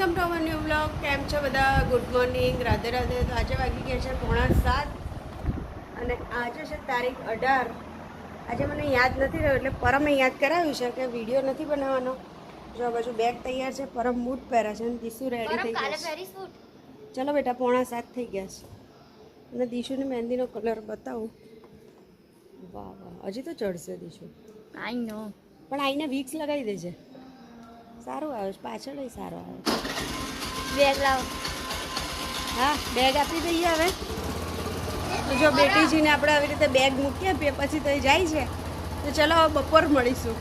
Welcome to our new blog. કેમ છો બધા? Good morning. રાધે રાધે. તો આજે વાગી ગયા છે પોણા સાત. અને આજે છે તારીખ અઢાર. આજે મને યાદ નથી રહ્યું એટલે પરમે યાદ કરાવ્યું છે કે વીડિયો નથી બનાવવાનો. જો આ બાજુ બેગ તૈયાર છે પરમ બૂટ પહેરે છે અને દીસુ રેડી થઈ ગયા છે. ચલો બેટા પોણા સાત થઈ ગયા છે. અને દીશુને મહેંદીનો કલર બતાવું. વાહ વાહ. હજી તો ચડશે દીશુ. આઈ નો પણ આઈને વીક્સ લગાવી દેજે. સારું આવે છે. પાછળ સારું આવે છે. બેગ લાવ. હા, બેગ આપી દઈએ હવે. તો જો બેટીજીને આપણે આવી રીતે બેગ મૂકી આપીએ પછી તો જાય છે. તો ચલો બપોર મળીશું.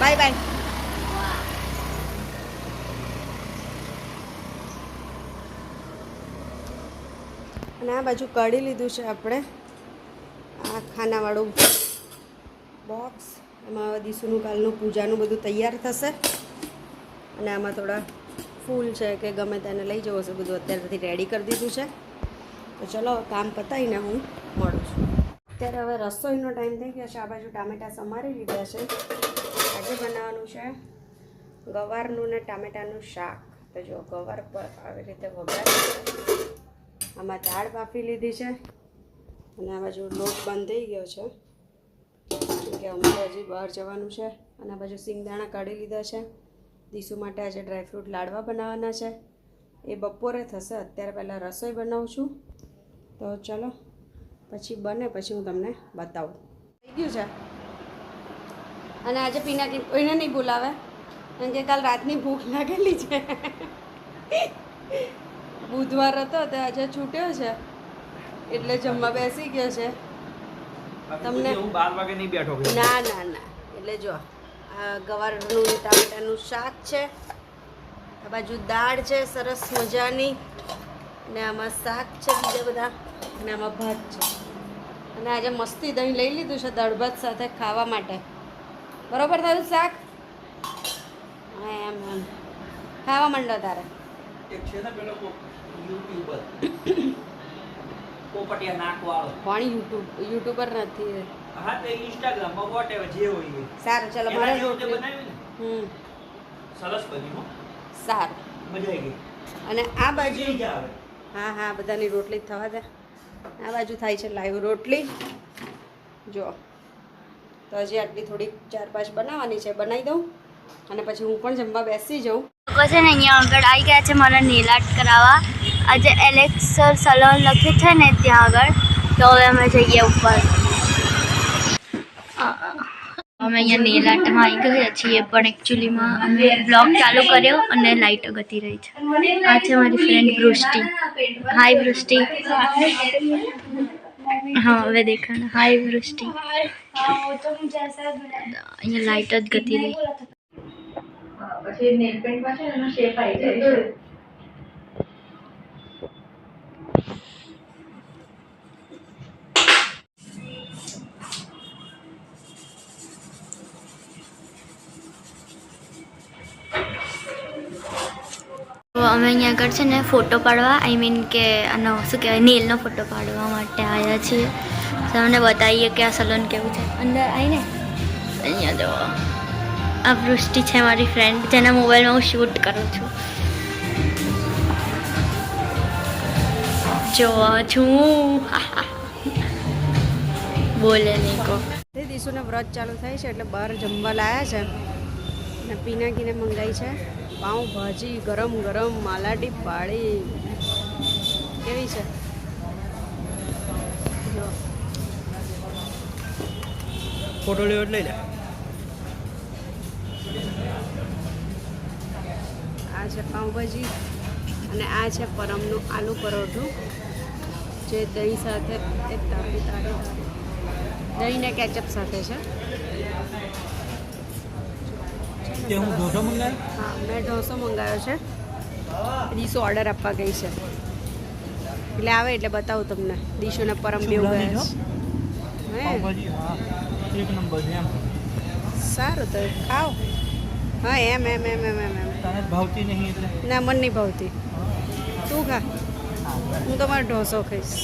Bye bye. અને આ બાજુ કાઢી લીધું છે આપણે. આ ખાનાવાળું બોક્સ એમાં દીસુનું કાલનું પૂજાનું બધું તૈયાર થશે. અને આમાં થોડા ફૂલ છે કે ગમે તેને લઈ જવો છે, બધું અત્યારથી રેડી કરી દીધું છે. તો ચલો, કામ પતાવીને હું મળું છું. અત્યારે હવે રસોઈનો ટાઈમ થઈ ગયો છે. આ બાજુ ટામેટાં સમારી લીધા છે. આજે બનાવવાનું છે ગવારનું ને ટામેટાનું શાક. તો જો, ગવાર પર આવી રીતે વઘારી. આમાં દાળ બાફી લીધી છે. અને આ બાજુ લોટ બંધ થઈ ગયો છે. કે અમારે હજી બહાર જવાનું છે. અને આ બાજુ સિંગદાણા કાઢી લીધા છે. દીસુ માટે આજે ડ્રાયફ્રૂટ લાડવા બનાવવાના છે. એ બપોરે થશે અત્યારે પહેલાં રસોઈ બનાવું છું. તો ચલો પછી બને પછી હું તમને બતાવું. થઈ ગયું છે? અને આજે પીનાકી કોઈને નહીં બોલાવે કારણ કે કાલ રાતની ભૂખ લાગેલી છે. બુધવાર હતો તો આજે છૂટ્યો છે. એટલે જમવા બેસી ગયો છે. તમને હું બાર વાગે નહીં બેઠો ના ના ના. એટલે જો ગવારનું ટામેટાનું શાક છે. આ બાજુ દાળ છે, સરસ મજાની. અને આમાં શાક છે બીજા બધા. અને આમાં ભાત છે. અને આજે મસ્તી દહીં લઈ લીધું છે દાળ ભાત સાથે ખાવા માટે. બરાબર થયું શાક? એમ એમ. ખાવા માંડો તારે એક છે ને પેલો કોક યુટ્યુબર પોપટિયા નાક વાળો કોણ યુટ્યુબ યુટ્યુબર નથી હા તે ઇન્સ્ટાગ્રામમાં વોટેવર જે હોય એ. સારું ચાલો મારે રોટલી બનાવ્યું હમ. સરસ બની હો. સારું. મજા આવી ગઈ. અને આ બાજુ હા હા બધાની રોટલી થવા દે. આ બાજુ થાય છે લાઈવ રોટલી. જો. તો હજી આટલી થોડીક ચાર પાંચ બનાવવાની છે બનાવી દઉં. અને પછી હું પણ જમવા બેસી જાઉં. પછી છે ને અહીંયા આગળ આવી ગયા છે મને નીલાટ કરાવવા. આજે એલેક્સર સલોન લખ્યું છે ને ત્યાં આગળ તો હવે અમે જઈએ ઉપર. અમે અહીંયા નેલ આર્ટમાં આવી ગયા છીએ પણ એકચ્યુઅલીમાં અમે બ્લોગ ચાલુ કર્યો અને લાઇટ અગતી રહી છે. આ છે મારી ફ્રેન્ડ વૃષ્ટિ. હાય વૃષ્ટિ. હા હવે દેખાણ હાય વૃષ્ટિ. અહીંયા લાઇટ જ ગતી રહી પછી નેલ પેન્ટમાં છે એનો શેપ આવી જાય છે. અમે અહીંયા આગળ છે ને ફોટો પાડવા. આઈ મીન કે આનો શું કહેવાય નેલનો ફોટો પાડવા માટે આવ્યા છીએ. તો અમને બતાવીએ કે આ સલૂન કેવું છે. અંદર આવીને અહીંયા જો. આ વૃષ્ટિ છે મારી ફ્રેન્ડ જેના મોબાઈલમાં હું શૂટ કરું છું. જો છું. બોલે કહો તે વ્રત ચાલુ થાય છે, એટલે બહાર જમવા લાયા છે. અને પીનાકીને મંગાઈ છે. પાઉં ભાજી ગરમ ગરમ માલાટી પાળી. કેવી છે? ફોટો લેવો લઈ લે. આ છે પાઉંભાજી અને આ છે પરમનું આલુ પરોઠું. જે દહીં સાથે એક તારી તારી દહીં ને કેચઅપ સાથે છે. તે હું ઢોસો મંગાવ્યો હા મેં ઢોસો મંગાવ્યો છે. દીશો ઓર્ડર આપવા ગઈ છે. એટલે આવે એટલે બતાવું તમને. દીશોને પરમ બેવ ગયા છે? એક નંબર એમ. સારું તો ખાઓ. હા એમ એમ એમ એમ એમ એમ. તને ભાવતી નહીં એટલે? ના મન નહીં ભાવતી. તું ખા. હું તમારો ઢોસો ખાઈશ.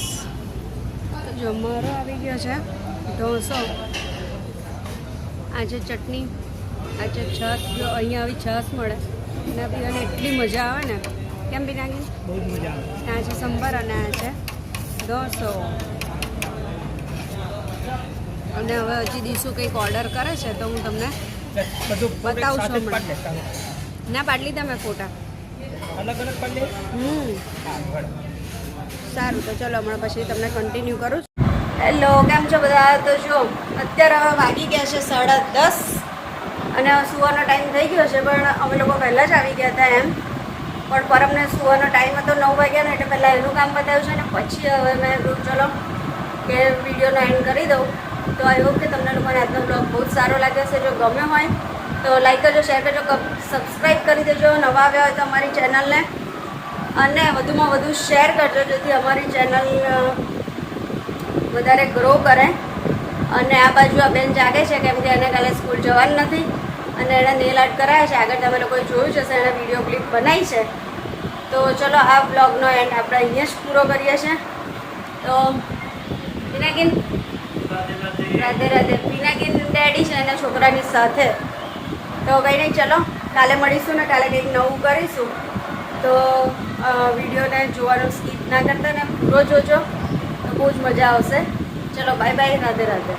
તો જો મારો આવી ગયો છે ઢોસો. આજે ચટણી આજે છાશ જો અહીંયા આવી છસ મળે એના પીવાની એટલી મજા આવે ને. કેમ પિનાકી બહુ મજા આવે. આ છે સંભાર અને આ છે દોસો અને હવે હજી દીશું કંઈક ઓર્ડર કરે છે તો હું તમને બતાવું છું જ. ના પાડલી તમે ફોટા. અલગ અલગ પાડી હમ. સારું તો ચલો હમણાં પછી તમને કન્ટિન્યુ કરું છું. હેલો કેમ છો બધા? તો જો અત્યારે હવે વાગી ગયા છે સાડા દસ. અને સુવાનો ટાઈમ થઈ ગયો છે, પણ અમે લોકો પહેલાં જ આવી ગયા હતા એમ. પણ પરમને સુવાનો ટાઈમ હતો નવ વાગ્યાનો એટલે પહેલાં એનું કામ બતાવ્યું છે ને પછી હવે મેં ચલો કે વિડીયોનો એન્ડ કરી દઉં. તો આઈ હોપ કે તમને લોકોને આજનો બ્લોગ બહુ જ સારો લાગ્યો છે જો ગમ્યો હોય તો લાઈક કરજો, શેર કરજો સબસ્ક્રાઈબ કરી દેજો, નવા આવ્યા હોય તો અમારી ચેનલને. અને વધુમાં વધુ શેર કરજો, જેથી અમારી ચેનલ વધારે ગ્રો કરે. અને આ બાજુ આ બેન જાગે છે, કેમ કે એને કાલે સ્કૂલ જવાનું નથી. અને એણે નેલ આર્ટ કરાયા છે. આગળ તમે લોકોએ જોયું જ હશે, એણે વીડિયો ક્લિપ બનાવી છે. તો ચલો, આ બ્લોગનો એન્ડ આપણે અહીંયા જ પૂરો કરીએ છીએ. તો પિનાકિન રાધે રાધે. પિનાકિન ડેડી છે એના છોકરાની સાથે. તો કંઈ નહીં ચલો. કાલે મળીશું ને કાલે કંઈક નવું કરીશું. તો વિડીયોને જોવાનું સ્કીપ ના કરતા ને, પૂરો જોજો. તો બહુ જ મજા આવશે. ચલો બાય બાય રાધે રાધે.